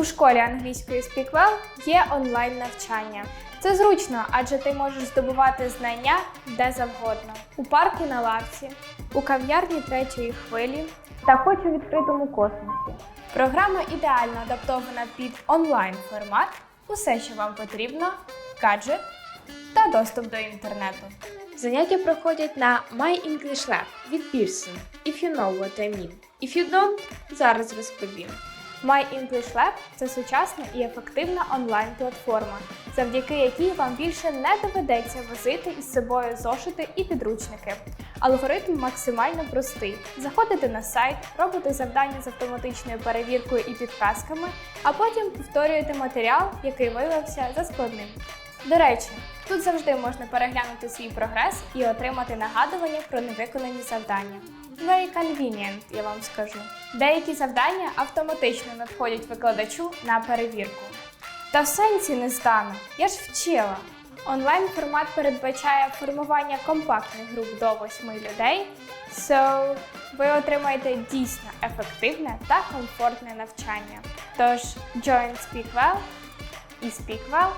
У школі англійської SpeakWell є онлайн навчання. Це зручно, адже ти можеш здобувати знання де завгодно. У парку на лавці, у кав'ярні третьої хвилі та хоч у відкритому космосі. Програма ідеально адаптована під онлайн формат. Усе, що вам потрібно, гаджет та доступ до інтернету. Заняття проходять на My English Lab від Pearson, if you know what I mean. If you don't, зараз розповім. My це сучасна і ефективна онлайн-платформа, завдяки якій вам більше не доведеться возити із собою зошити і підручники. Алгоритм максимально простий. Заходите на сайт, робите завдання з автоматичною перевіркою і підказками, а потім повторюєте матеріал, який виявився за складним. До речі, тут завжди можна переглянути свій прогрес і отримати нагадування про невиконані завдання. Very convenient, я вам скажу. Деякі завдання автоматично надходять викладачу на перевірку. Та в сенсі не стану, я ж вчила. Онлайн формат передбачає формування компактних груп до 8 людей, so ви отримаєте дійсно ефективне та комфортне навчання. Тож join SpeakWell і SpeakWell